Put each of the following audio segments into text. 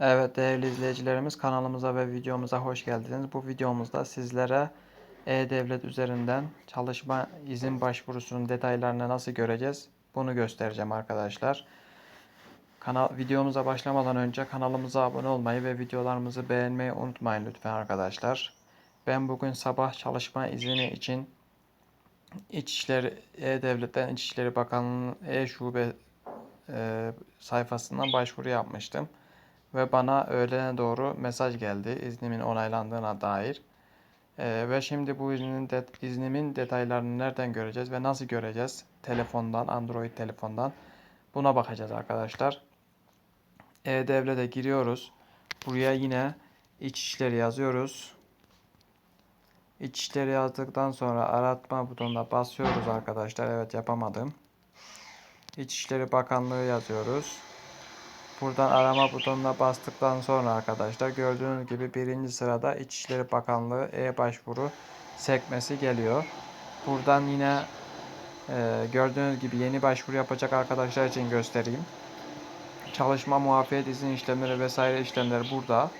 Evet değerli izleyicilerimiz kanalımıza ve videomuza hoş geldiniz. Bu videomuzda sizlere E-Devlet üzerinden çalışma izin başvurusunun detaylarını nasıl göreceğiz bunu göstereceğim arkadaşlar. Kanal videomuza başlamadan önce kanalımıza abone olmayı ve videolarımızı beğenmeyi unutmayın lütfen arkadaşlar. Ben bugün sabah çalışma izni için İçişleri E-Devlet'ten İçişleri Bakanlığı'nın E-Şube e, sayfasından başvuru yapmıştım ve bana öğlene doğru mesaj geldi iznimin onaylandığına dair. Ee, ve şimdi bu iznin de, iznimin detaylarını nereden göreceğiz ve nasıl göreceğiz? Telefondan, Android telefondan. Buna bakacağız arkadaşlar. E-Devlet'e giriyoruz. Buraya yine İçişleri yazıyoruz. İçişleri yazdıktan sonra aratma butonuna basıyoruz arkadaşlar. Evet yapamadım. İçişleri Bakanlığı yazıyoruz. Buradan arama butonuna bastıktan sonra arkadaşlar gördüğünüz gibi birinci sırada İçişleri Bakanlığı e-başvuru sekmesi geliyor. Buradan yine e, gördüğünüz gibi yeni başvuru yapacak arkadaşlar için göstereyim. Çalışma muafiyet izin işlemleri vesaire işlemleri burada.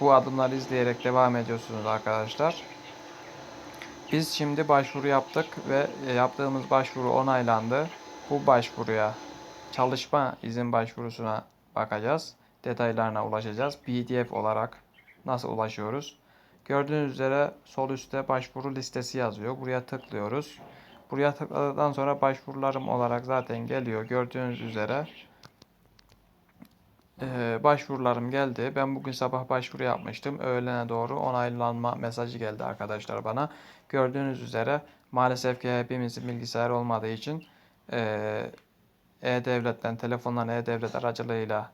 Bu adımları izleyerek devam ediyorsunuz arkadaşlar. Biz şimdi başvuru yaptık ve yaptığımız başvuru onaylandı. Bu başvuruya çalışma izin başvurusuna bakacağız. Detaylarına ulaşacağız. PDF olarak nasıl ulaşıyoruz? Gördüğünüz üzere sol üstte başvuru listesi yazıyor. Buraya tıklıyoruz. Buraya tıkladıktan sonra başvurularım olarak zaten geliyor. Gördüğünüz üzere ee, başvurularım geldi. Ben bugün sabah başvuru yapmıştım. Öğlene doğru onaylanma mesajı geldi arkadaşlar bana. Gördüğünüz üzere maalesef ki hepimizin bilgisayar olmadığı için e, e-Devlet'ten, telefondan E-Devlet aracılığıyla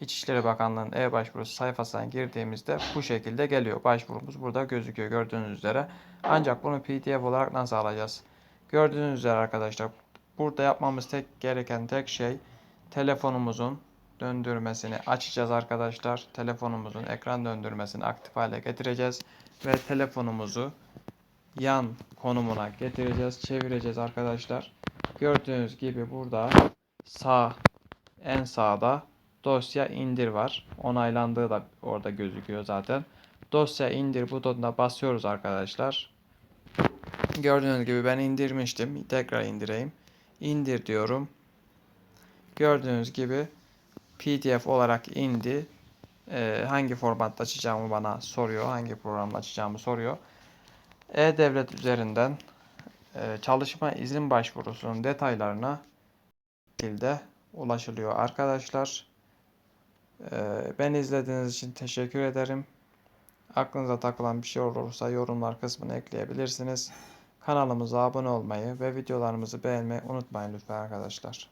İçişleri Bakanlığı'nın e-başvurusu sayfasına girdiğimizde bu şekilde geliyor. Başvurumuz burada gözüküyor gördüğünüz üzere. Ancak bunu PDF olarak nasıl alacağız? Gördüğünüz üzere arkadaşlar burada yapmamız tek gereken tek şey telefonumuzun döndürmesini açacağız arkadaşlar. Telefonumuzun ekran döndürmesini aktif hale getireceğiz ve telefonumuzu yan konumuna getireceğiz, çevireceğiz arkadaşlar. Gördüğünüz gibi burada sağ en sağda dosya indir var. Onaylandığı da orada gözüküyor zaten. Dosya indir butonuna basıyoruz arkadaşlar. Gördüğünüz gibi ben indirmiştim. Tekrar indireyim. İndir diyorum. Gördüğünüz gibi PDF olarak indi. Ee, hangi formatta açacağımı bana soruyor. Hangi programla açacağımı soruyor. E-Devlet üzerinden e, çalışma izin başvurusunun detaylarına şekilde ulaşılıyor arkadaşlar. Ee, ben izlediğiniz için teşekkür ederim. Aklınıza takılan bir şey olursa yorumlar kısmına ekleyebilirsiniz. Kanalımıza abone olmayı ve videolarımızı beğenmeyi unutmayın lütfen arkadaşlar.